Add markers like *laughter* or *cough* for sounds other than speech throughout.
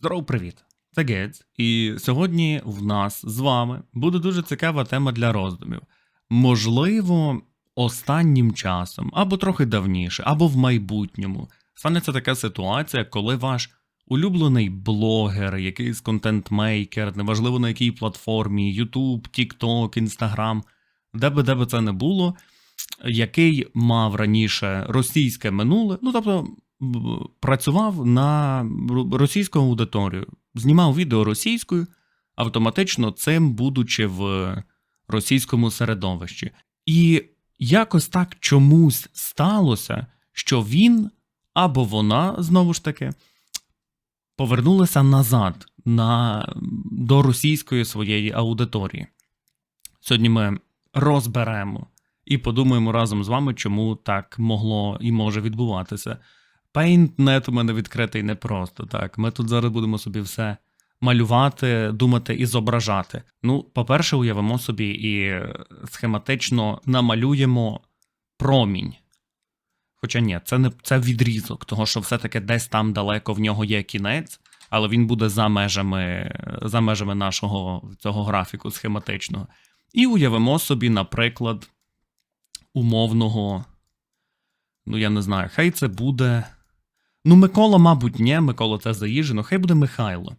Здоров, привіт! Це Гець, і сьогодні в нас з вами буде дуже цікава тема для роздумів. Можливо, останнім часом, або трохи давніше, або в майбутньому станеться така ситуація, коли ваш улюблений блогер, якийсь контент-мейкер, неважливо на якій платформі, YouTube, TikTok, Instagram, де би де би це не було, який мав раніше російське минуле, ну тобто працював на російську аудиторію, знімав відео російською, автоматично цим будучи в російському середовищі. І якось так чомусь сталося, що він або вона знову ж таки повернулися назад на, до російської своєї аудиторії. Сьогодні ми розберемо і подумаємо разом з вами, чому так могло і може відбуватися. PaintNet у мене відкритий не просто так. Ми тут зараз будемо собі все малювати, думати і зображати. Ну, по-перше, уявимо собі і е, схематично намалюємо промінь. Хоча ні, це не це відрізок, того що все-таки десь там далеко в нього є кінець, але він буде за межами, за межами нашого цього графіку схематичного. І уявимо собі, наприклад, умовного. Ну, я не знаю, хай це буде. Ну, Микола, мабуть, ні, Микола це заїжджено, хай буде Михайло.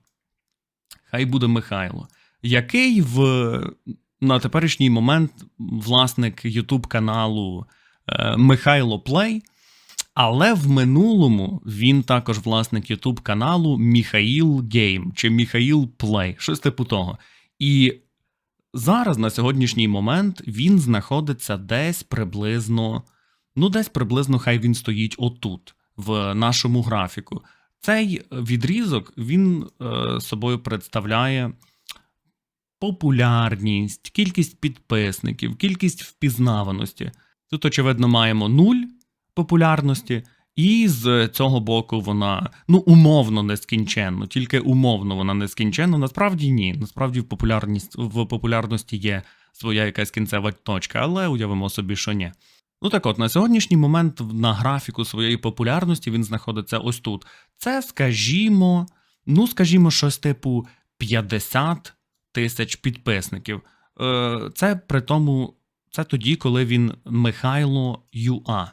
Хай буде Михайло, який в на теперішній момент власник YouTube каналу е, Михайло Плей, але в минулому він також власник YouTube каналу Міхаїл Гейм чи Міхаїл Плей, щось типу того. І зараз, на сьогоднішній момент, він знаходиться десь приблизно, ну, десь приблизно хай він стоїть отут, в нашому графіку. Цей відрізок він е, собою представляє популярність, кількість підписників, кількість впізнаваності. Тут, очевидно, маємо нуль популярності, і з цього боку вона ну умовно нескінченно, тільки умовно вона нескінченна. Насправді ні. Насправді в популярність в популярності є своя якась кінцева точка, але уявимо собі, що ні. Ну так от, на сьогоднішній момент на графіку своєї популярності він знаходиться ось тут. Це, скажімо, ну, скажімо, щось типу 50 тисяч підписників. Е, Це при тому, це тоді, коли він Михайло Юа.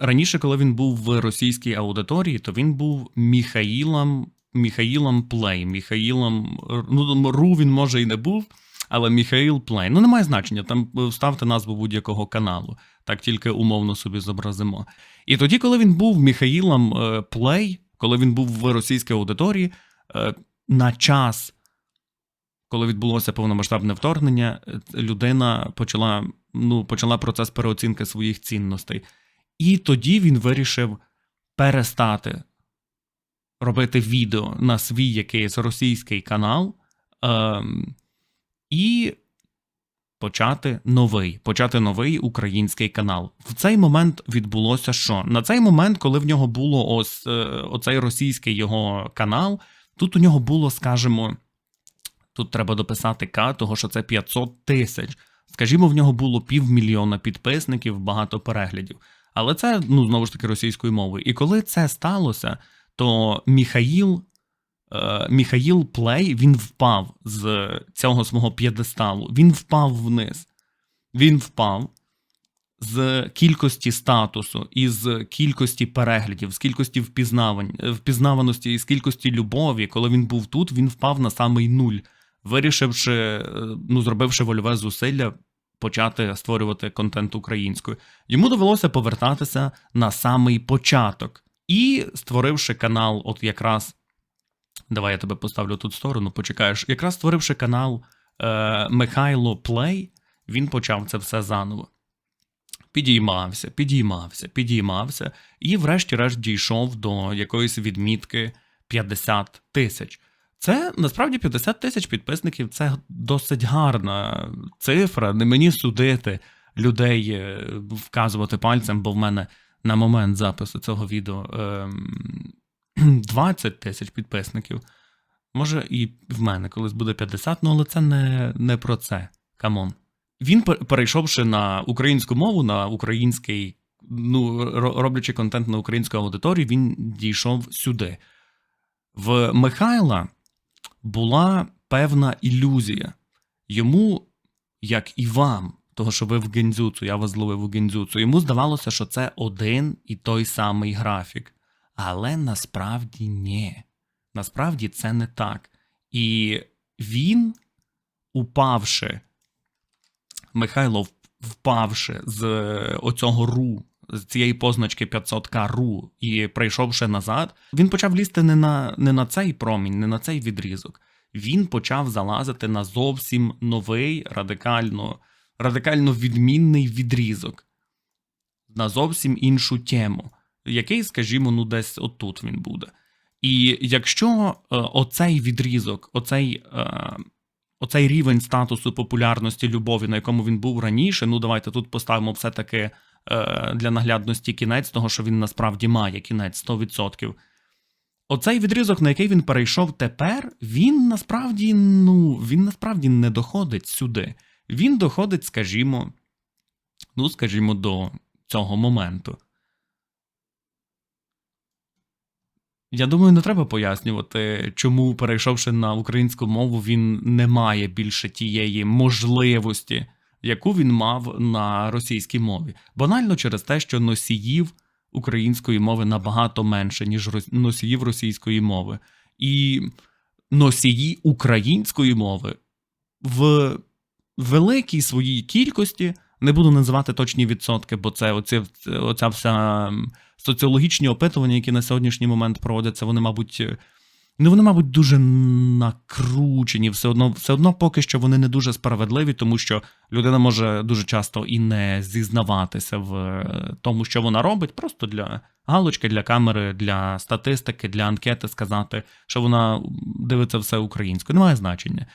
Раніше, коли він був в російській аудиторії, то він був Міхаїлом, Міхаїлом Плей. Міхаїлом, ну, Ру він може і не був, але Міхаїл Плей. Ну, немає значення, там е, вставте назву будь-якого каналу. Так тільки умовно собі зобразимо. І тоді, коли він був Міхаїлом е, Плей, коли він був в російській аудиторії, е, на час, коли відбулося повномасштабне вторгнення, е, людина почала, ну, почала процес переоцінки своїх цінностей. І тоді він вирішив перестати робити відео на свій якийсь російський канал ем, і почати новий, почати новий український канал. В цей момент відбулося що? На цей момент, коли в нього було ось е, оцей російський його канал, тут у нього було, скажімо, тут треба дописати К, того що це 500 тисяч. Скажімо, в нього було півмільйона підписників, багато переглядів. Але це, ну, знову ж таки, російською мовою. І коли це сталося, то Міхаїл, Міхаїл Плей він впав з цього свого п'єдесталу. Він впав вниз. Він впав з кількості статусу, із кількості переглядів, з кількості впізнавань, е, впізнаваності і з кількості любові. Коли він був тут, він впав на самий нуль, вирішивши, е, ну, зробивши вольове зусилля почати створювати контент українською. Йому довелося повертатися на самий початок. І створивши канал, от якраз. Давай я тебе поставлю тут сторону, почекаєш. Якраз створивши канал е, Михайло Плей, він почав це все заново. Підіймався, підіймався, підіймався, і, врешті-решт, дійшов до якоїсь відмітки 50 тисяч. Це насправді 50 тисяч підписників це досить гарна цифра. Не мені судити людей, е, вказувати пальцем, бо в мене на момент запису цього відео ем, *clears throat* 20 тисяч підписників. Може, і в мене колись буде 50, ну але це не, не про це. Камон. Він, перейшовши на українську мову, на український, ну, роблячи контент на українську аудиторію, він дійшов сюди. В Михайла була певна ілюзія. Йому, як і вам, того, що ви в гензюцу, я вас зловив у гензюцу, йому здавалося, що це один і той самий графік. Але насправді ні. Насправді це не так. І він, упавши, Михайло впавши з е, оцього ру, з цієї позначки 500к ру, і прийшовши назад, він почав лізти не на, не на цей промінь, не на цей відрізок. Він почав залазити на зовсім новий, радикально, радикально відмінний відрізок, на зовсім іншу тему, який, скажімо, ну десь отут він буде. І якщо е, оцей відрізок, оцей, е, оцей рівень статусу популярності любові, на якому він був раніше, ну давайте тут поставимо все-таки е, для наглядності кінець того, що він насправді має кінець 100%. Оцей відрізок, на який він перейшов тепер, він насправді, ну, він насправді не доходить сюди. Він доходить, скажімо, ну, скажімо, до цього моменту. Я думаю, не треба пояснювати, чому, перейшовши на українську мову, він не має більше тієї можливості, яку він мав на російській мові. Банально через те, що носіїв української мови набагато менше, ніж носіїв російської мови. І носії української мови в великій своїй кількості, не буду називати точні відсотки, бо це оці, оця вся соціологічні опитування, які на сьогоднішній момент проводяться, вони, мабуть, е, ну вони, мабуть, дуже накручені. Все одно, все одно поки що вони не дуже справедливі, тому що людина може дуже часто і не зізнаватися в е, тому, що вона робить, просто для галочки, для камери, для статистики, для анкети сказати, що вона дивиться все українською. Немає значення.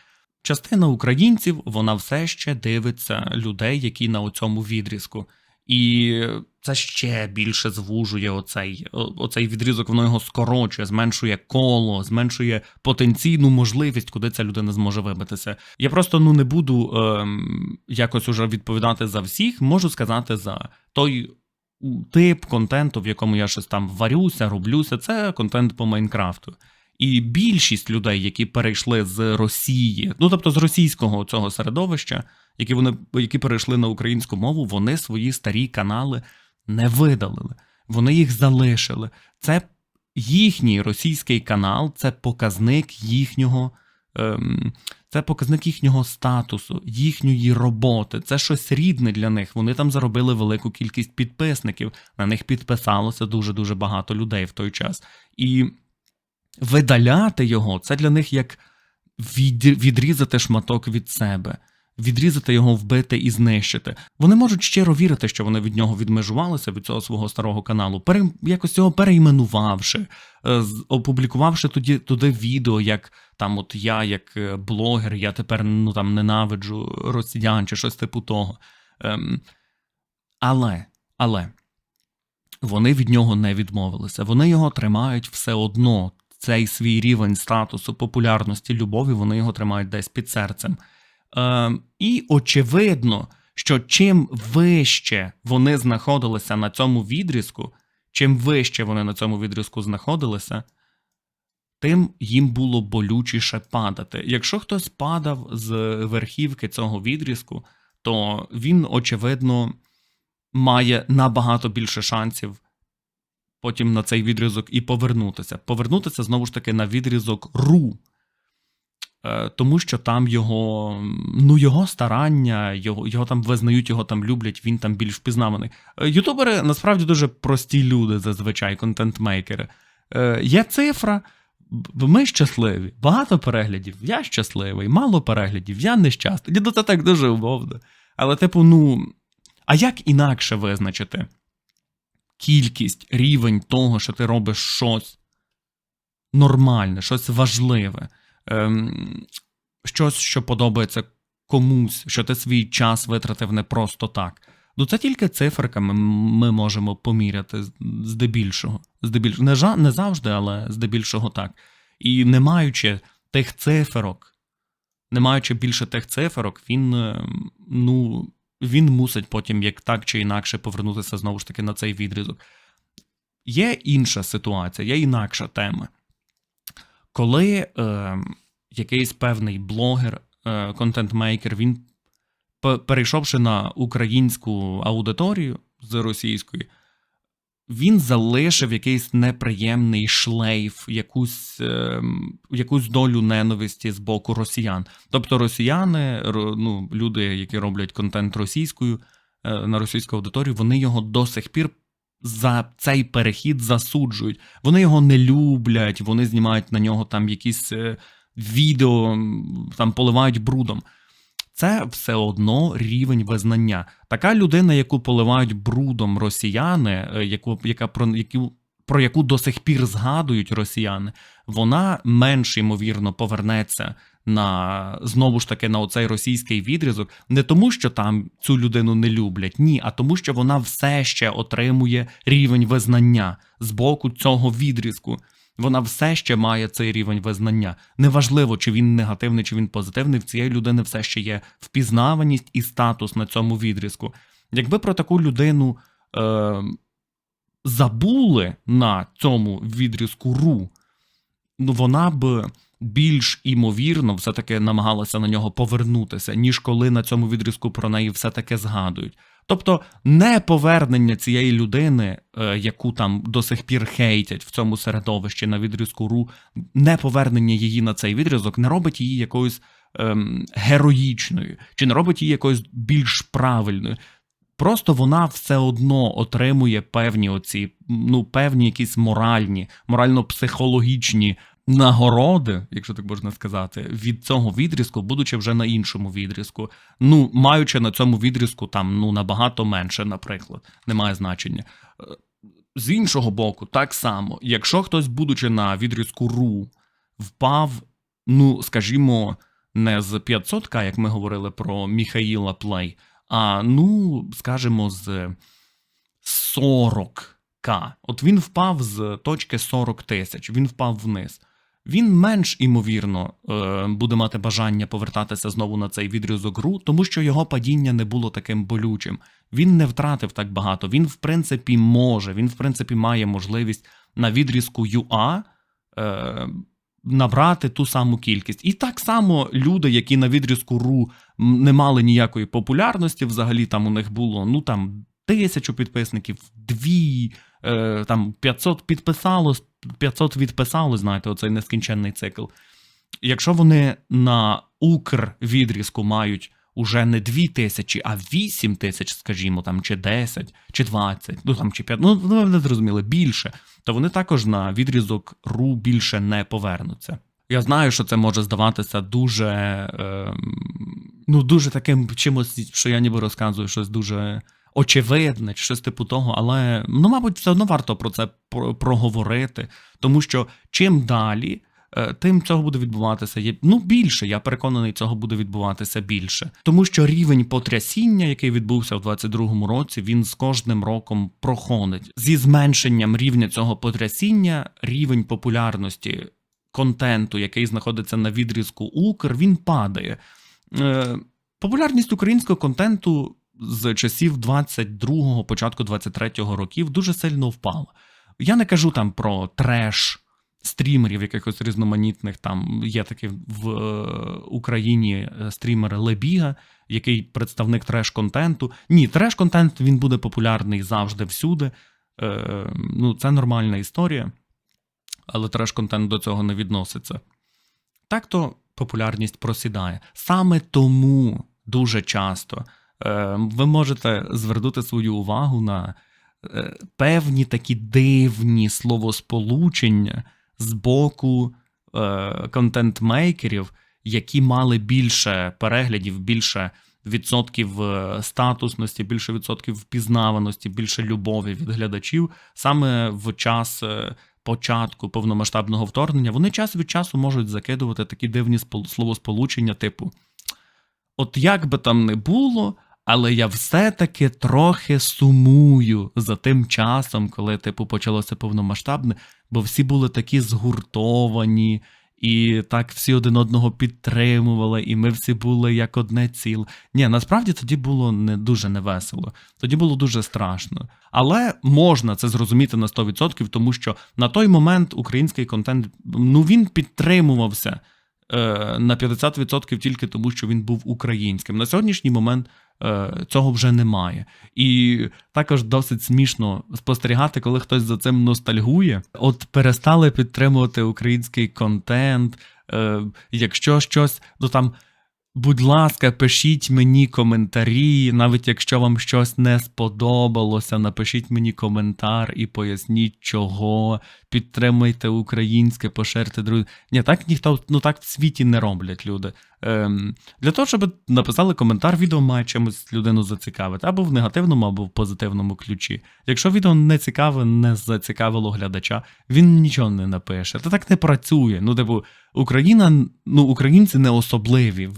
Частина українців вона все ще дивиться людей, які на цьому відрізку. І це ще більше звужує оцей, оцей відрізок, воно його скорочує, зменшує коло, зменшує потенційну можливість, куди ця людина зможе вибитися. Я просто ну не буду ем, якось уже відповідати за всіх, можу сказати за той тип контенту, в якому я щось там варюся, роблюся. Це контент по Майнкрафту. І більшість людей, які перейшли з Росії, ну тобто з російського цього середовища, які вони які перейшли на українську мову, вони свої старі канали не видалили. Вони їх залишили. Це їхній російський канал, це показник їхнього. Ем, це показник їхнього статусу, їхньої роботи. Це щось рідне для них. Вони там заробили велику кількість підписників. На них підписалося дуже дуже багато людей в той час. І видаляти його це для них як відрізати шматок від себе, відрізати його, вбити і знищити. Вони можуть щиро вірити, що вони від нього відмежувалися від цього свого старого каналу, пере, якось його перейменувавши, е, опублікувавши тоді туди відео, як там, от я, як е, блогер, я тепер ну там ненавиджу росіян чи щось типу того. Ем, але, але вони від нього не відмовилися. Вони його тримають все одно. Цей свій рівень статусу, популярності, любові, вони його тримають десь під серцем. Е, і очевидно, що чим вище вони знаходилися на цьому відрізку, чим вище вони на цьому відрізку знаходилися, тим їм було болючіше падати. Якщо хтось падав з верхівки цього відрізку, то він, очевидно, має набагато більше шансів потім на цей відрізок і повернутися. Повернутися знову ж таки на відрізок ру. Е, Тому що там його, ну, його старання, його, його там визнають, його там люблять, він там більш впізнаваний. Е, Ютубери насправді дуже прості люди, зазвичай, контент-мейкери. Е, Є цифра, ми щасливі, багато переглядів, я щасливий, мало переглядів, я нещасний. Ну, це так дуже умовно. Але, типу, ну, а як інакше визначити кількість, рівень того, що ти робиш щось нормальне, щось важливе, ем, щось, що подобається комусь, що ти свій час витратив не просто так. Ну це тільки циферками ми можемо поміряти здебільшого. Здебільшого. Не, жа, не завжди, але здебільшого так. І не маючи тих циферок, не маючи більше тих циферок, він, е, ну, він мусить потім як так чи інакше повернутися знову ж таки на цей відрізок. Є інша ситуація, є інакша тема. коли е, якийсь певний блогер, е, контент-мейкер, він перейшовши на українську аудиторію з російської, він залишив якийсь неприємний шлейф, якусь, е, якусь долю ненависті з боку росіян. Тобто росіяни, ну, люди, які роблять контент російською е, на російську аудиторію, вони його до сих пір за цей перехід засуджують. Вони його не люблять, вони знімають на нього там якісь е, відео, там поливають брудом. Це все одно рівень визнання. Така людина, яку поливають брудом росіяни, е, яку, яка про яку, про яку до сих пір згадують росіяни, вона менш ймовірно повернеться на знову ж таки на оцей російський відрізок, не тому, що там цю людину не люблять, ні, а тому, що вона все ще отримує рівень визнання з боку цього відрізку. Вона все ще має цей рівень визнання. Неважливо, чи він негативний, чи він позитивний. В цієї людини все ще є впізнаваність і статус на цьому відрізку. Якби про таку людину е, забули на цьому відрізку ру, ну вона б більш імовірно все-таки намагалася на нього повернутися, ніж коли на цьому відрізку про неї все-таки згадують. Тобто не повернення цієї людини, е, яку там до сих пір хейтять в цьому середовищі на відрізку ру, не повернення її на цей відрізок не робить її якоюсь ем, героїчною, чи не робить її якоюсь більш правильною. Просто вона все одно отримує певні оці, ну, певні якісь моральні, морально-психологічні нагороди, якщо так можна сказати, від цього відрізку, будучи вже на іншому відрізку. Ну, маючи на цьому відрізку там ну набагато менше, наприклад, немає значення. З іншого боку, так само, якщо хтось, будучи на відрізку ру, впав, ну, скажімо, не з 500к, як ми говорили про Міхаїла Плей, а ну, скажімо, з 40к. От він впав з точки 40 тисяч, він впав вниз. Він менш імовірно е, буде мати бажання повертатися знову на цей відрізок гру, тому що його падіння не було таким болючим. Він не втратив так багато. Він, в принципі, може, він, в принципі, має можливість на відрізку UA е, набрати ту саму кількість. І так само люди, які на відрізку РУ не мали ніякої популярності, взагалі там у них було ну там тисячу підписників, дві, е, там 500 підписалось, 500 відписало, знаєте, оцей нескінченний цикл. Якщо вони на Укр відрізку мають уже не 2 тисячі, а 8 тисяч, скажімо, там, чи 10, чи 20, ну там чи 5, ну ви не зрозуміли, більше, то вони також на відрізок РУ більше не повернуться. Я знаю, що це може здаватися дуже, е, ну, дуже таким чимось, що я ніби розказую щось дуже очевидне, щось типу того, але ну, мабуть, все одно варто про це про- проговорити, тому що чим далі. е, Тим цього буде відбуватися ну більше. Я переконаний, цього буде відбуватися більше, тому що рівень потрясіння, який відбувся в 22-му році, він з кожним роком проходить. Зі зменшенням рівня цього потрясіння, рівень популярності контенту, який знаходиться на відрізку Укр, він падає. Е, популярність українського контенту з часів 22-го, початку 23-го років дуже сильно впала. Я не кажу там про треш стрімерів, якихось різноманітних. Там є такий в е, Україні е, стрімер Лебіга, який представник треш-контенту. Ні, треш-контент він буде популярний завжди всюди. Е, ну, це нормальна історія, але треш-контент до цього не відноситься. Так то популярність просідає. Саме тому дуже часто ви можете звернути свою увагу на е, певні такі дивні словосполучення з боку е, контент-мейкерів, які мали більше переглядів, більше відсотків е, статусності, більше відсотків впізнаваності, більше любові від глядачів саме в час е, початку повномасштабного вторгнення. Вони час від часу можуть закидувати такі дивні спол- словосполучення, типу: От як би там не було. Але я все-таки трохи сумую за тим часом, коли типу почалося повномасштабне, бо всі були такі згуртовані, і так всі один одного підтримували, і ми всі були як одне ціле. Ні, насправді тоді було не дуже невесело, тоді було дуже страшно. Але можна це зрозуміти на 100%, тому що на той момент український контент ну він підтримувався е, на 50% тільки тому, що він був українським. На сьогоднішній момент цього вже немає. І також досить смішно спостерігати, коли хтось за цим ностальгує. От перестали підтримувати український контент. Е, якщо щось, ну там. Будь ласка, пишіть мені коментарі, навіть якщо вам щось не сподобалося, напишіть мені коментар і поясніть, чого. Підтримуйте українське, поширте друзі. Ні, так ніхто ну так в світі не роблять люди. Ем, Для того, щоб написали коментар, відео має чимось людину зацікавити, або в негативному, або в позитивному ключі. Якщо відео не цікаве, не зацікавило глядача, він нічого не напише. Це так не працює. Ну, типу, Україна, ну українці не особливі.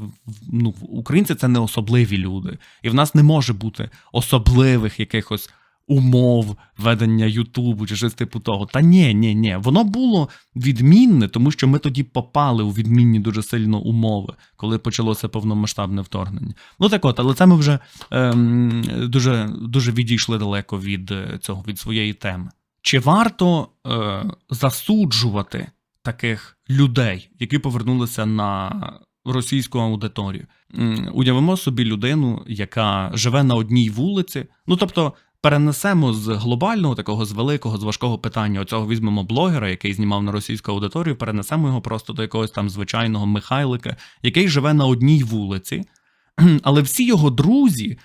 Ну, українці це не особливі люди. І в нас не може бути особливих якихось умов ведення Ютубу чи щось типу того. Та ні, ні, ні. Воно було відмінне, тому що ми тоді попали у відмінні дуже сильно умови, коли почалося повномасштабне вторгнення. Ну так от, але це ми вже ем, дуже, дуже відійшли далеко від е, цього, від своєї теми. Чи варто е, засуджувати таких людей, які повернулися на російську аудиторію? Уявимо собі людину, яка живе на одній вулиці. Ну тобто, перенесемо з глобального такого з великого, з важкого питання. Оцього візьмемо блогера, який знімав на російську аудиторію, перенесемо його просто до якогось там звичайного Михайлика, який живе на одній вулиці, *clears throat* але всі його друзі.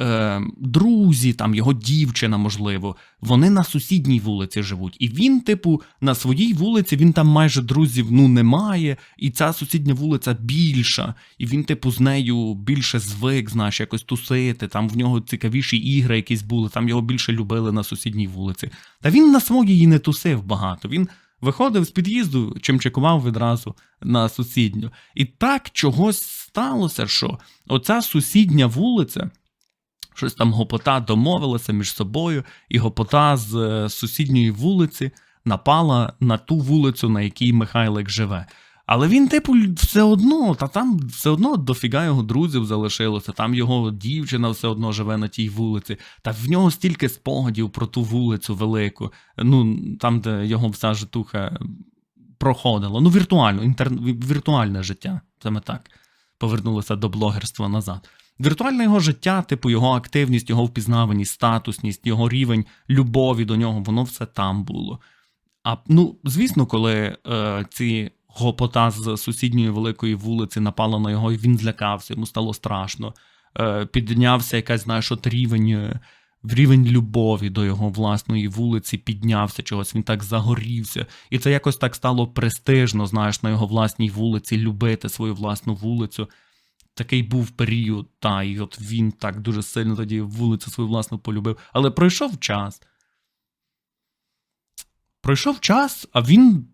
Е, друзі, там його дівчина, можливо, вони на сусідній вулиці живуть. І він, типу, на своїй вулиці він там майже друзів ну немає, і ця сусідня вулиця більша, і він, типу, з нею більше звик, знаєш, якось тусити. Там в нього цікавіші ігри якісь були, там його більше любили на сусідній вулиці. Та він на своїй не тусив багато. Він виходив з під'їзду, чим чекував відразу на сусідню. І так чогось сталося, що оця сусідня вулиця. Щось там гопота домовилася між собою, і гопота з е, сусідньої вулиці напала на ту вулицю, на якій Михайлик живе. Але він, типу, все одно, та там все одно дофіга його друзів залишилося, там його дівчина все одно живе на тій вулиці, та в нього стільки спогадів про ту вулицю велику, ну там, де його вся житуха проходила. Ну, віртуально, інтер... віртуальне життя. Саме так. Повернулося до блогерства назад. Віртуальне його життя, типу його активність, його впізнаваність, статусність, його рівень любові до нього, воно все там було. А ну, звісно, коли е, ці гопота з сусідньої великої вулиці напала на його, і він злякався, йому стало страшно. Е, піднявся якась, знаєш, от рівень, е, рівень любові до його власної вулиці, піднявся чогось, він так загорівся. І це якось так стало престижно, знаєш, на його власній вулиці любити свою власну вулицю. Такий був період, та, і от він так дуже сильно тоді вулицю свою власну полюбив. Але пройшов час. Пройшов час, а він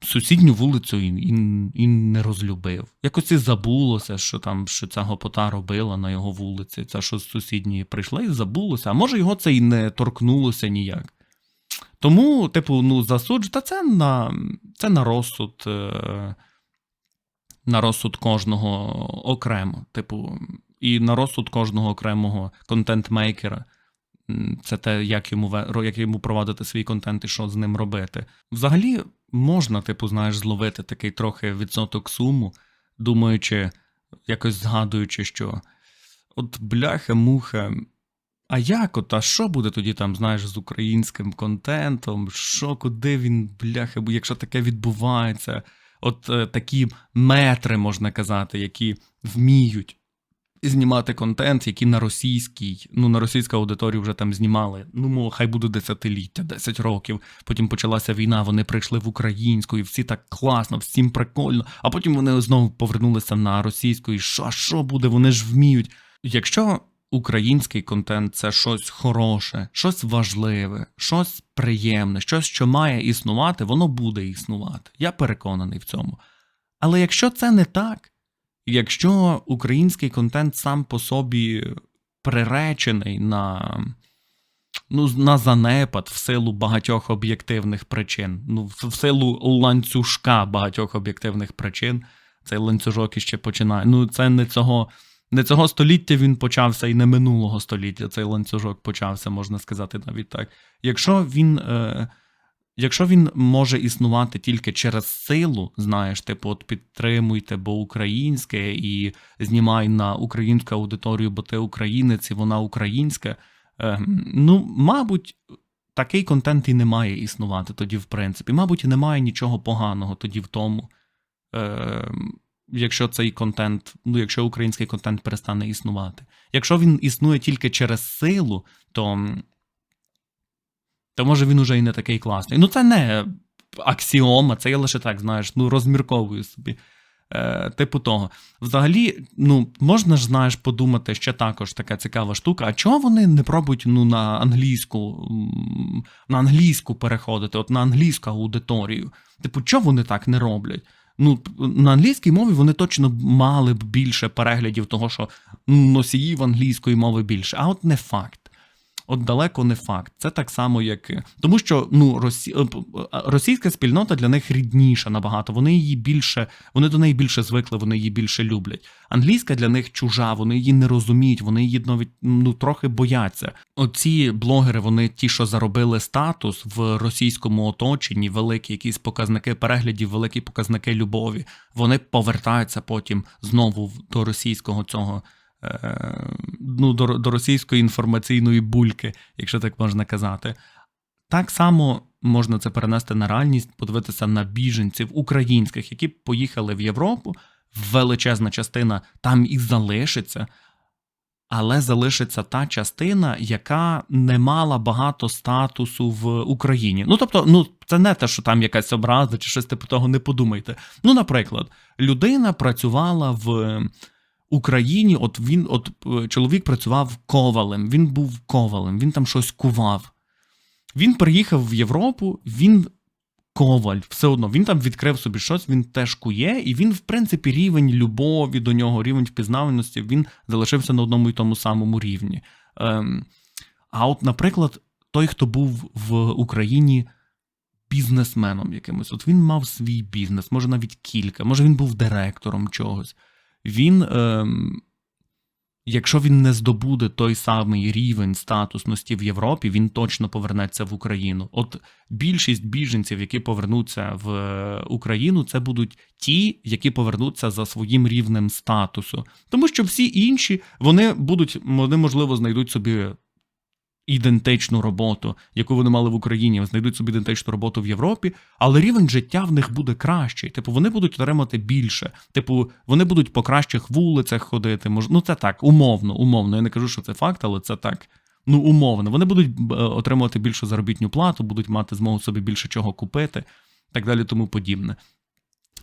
сусідню вулицю і, і, і не розлюбив. Якось і забулося, що там що ця гопота робила на його вулиці, це що з сусідньої прийшла і забулося. А може його це і не торкнулося ніяк. Тому, типу, ну, засуджу, та це на, це на розсуд. Е, на розсуд кожного окремо, типу, і на розсуд кожного окремого контент-мейкера. Це те, як йому, як йому провадити свій контент і що з ним робити. Взагалі, можна, типу, знаєш, зловити такий трохи відсоток суму, думаючи, якось згадуючи, що от бляха-муха. А як от, а що буде тоді там, знаєш, з українським контентом? Що, куди він, бляха, якщо таке відбувається? От е, такі метри, можна казати, які вміють знімати контент, які на російській, ну на російську аудиторію вже там знімали. Ну, хай буде десятиліття, 10 років. Потім почалася війна, вони прийшли в українську, і всі так класно, всім прикольно. А потім вони знову повернулися на російську, і що, що буде? Вони ж вміють. Якщо український контент це щось хороше, щось важливе, щось приємне, щось, що має існувати, воно буде існувати. Я переконаний в цьому. Але якщо це не так, якщо український контент сам по собі приречений на ну, на занепад в силу багатьох об'єктивних причин. Ну, в силу ланцюжка багатьох об'єктивних причин. Цей ланцюжок іще починає. Ну, це не цього. Не цього століття він почався, і не минулого століття цей ланцюжок почався, можна сказати навіть так. Якщо він, е, якщо він може існувати тільки через силу, знаєш, типу, от підтримуйте, бо українське, і знімай на українську аудиторію, бо ти українець, і вона українська. Е, ну, мабуть, такий контент і не має існувати тоді, в принципі. Мабуть, немає нічого поганого тоді в тому. Е, якщо цей контент, ну якщо український контент перестане існувати. Якщо він існує тільки через силу, то, то може він уже і не такий класний. Ну, це не аксіома, це я лише так, знаєш, ну розмірковую собі. Е, типу того. Взагалі, ну, можна ж, знаєш, подумати, ще також така цікава штука. А чого вони не пробують ну, на англійську на англійську переходити, от на англійську аудиторію? Типу, чого вони так не роблять? Ну, на англійській мові вони точно мали б більше переглядів того, що носіїв англійської мови більше, а от не факт. От далеко не факт. Це так само, як. Тому що ну, росі... е, е, російська спільнота для них рідніша набагато. Вони її більше, вони до неї більше звикли, вони її більше люблять. Англійська для них чужа, вони її не розуміють, вони її навіть ну, трохи бояться. Оці блогери, вони ті, що заробили статус в російському оточенні, великі якісь показники переглядів, великі показники любові. Вони повертаються потім знову до російського цього е, ну, до, до російської інформаційної бульки, якщо так можна казати. Так само можна це перенести на реальність, подивитися на біженців українських, які поїхали в Європу. Величезна частина там і залишиться, але залишиться та частина, яка не мала багато статусу в Україні. Ну тобто, ну це не те, що там якась образа чи щось типу того, не подумайте. Ну, наприклад, людина працювала в Україні, от він, от е, чоловік працював ковалем, він був ковалем, він там щось кував. Він приїхав в Європу, він коваль, все одно. Він там відкрив собі щось, він теж кує, і він, в принципі, рівень любові до нього, рівень впізнаваності, він залишився на одному і тому самому рівні. Ем, а от, наприклад, той, хто був в Україні бізнесменом якимось, от він мав свій бізнес, може навіть кілька, може він був директором чогось. Він, е, якщо він не здобуде той самий рівень статусності в Європі, він точно повернеться в Україну. От більшість біженців, які повернуться в е, Україну, це будуть ті, які повернуться за своїм рівнем статусу. Тому що всі інші вони будуть, вони можливо знайдуть собі ідентичну роботу, яку вони мали в Україні, знайдуть собі ідентичну роботу в Європі, але рівень життя в них буде кращий. Типу, вони будуть отримати більше. Типу, вони будуть по кращих вулицях ходити. Мож... Ну, це так, умовно, умовно. Я не кажу, що це факт, але це так. Ну, умовно. Вони будуть е, отримувати більшу заробітну плату, будуть мати змогу собі більше чого купити, так далі, тому подібне.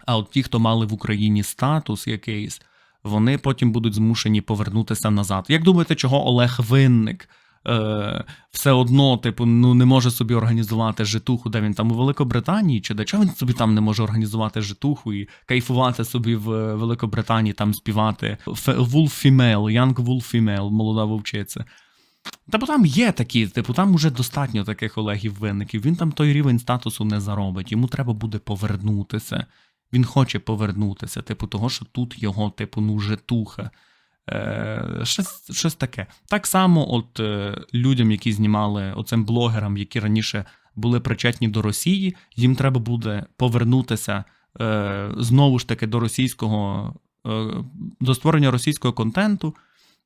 А от ті, хто мали в Україні статус якийсь, вони потім будуть змушені повернутися назад. Як думаєте, чого Олег Винник е, все одно, типу, ну не може собі організувати житуху, де він там у Великобританії, чи де чого він собі там не може організувати житуху і кайфувати собі в е, Великобританії, там співати Wolf Female, Young Wolf Female, молода вовчиця. Та бо там є такі, типу, там уже достатньо таких Олегів винників. Він там той рівень статусу не заробить. Йому треба буде повернутися. Він хоче повернутися, типу, того, що тут його, типу, ну, житуха. Е, щось, щось таке. Так само, от е, людям, які знімали оцим блогерам, які раніше були причетні до Росії, їм треба буде повернутися е, знову ж таки до російського, до створення російського контенту.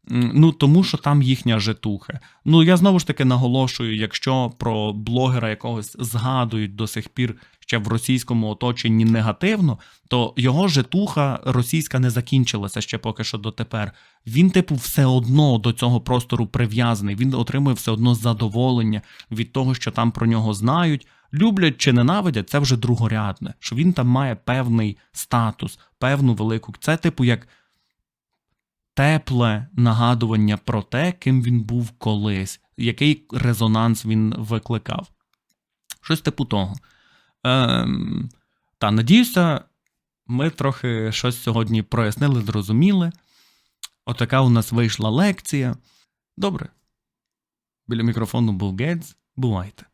Ну, тому що там їхня житуха. Ну, я знову ж таки наголошую, якщо про блогера якогось згадують до сих пір ще в російському оточенні негативно, то його житуха російська не закінчилася ще поки що дотепер. Він, типу, все одно до цього простору прив'язаний. Він отримує все одно задоволення від того, що там про нього знають. Люблять чи ненавидять, це вже другорядне. Що він там має певний статус, певну велику. Це, типу, як тепле нагадування про те, ким він був колись, який резонанс він викликав. Щось типу того. Ем, та, надіюся, ми трохи щось сьогодні прояснили, зрозуміли. Отака у нас вийшла лекція. Добре. Біля мікрофону був Гетz. Бувайте.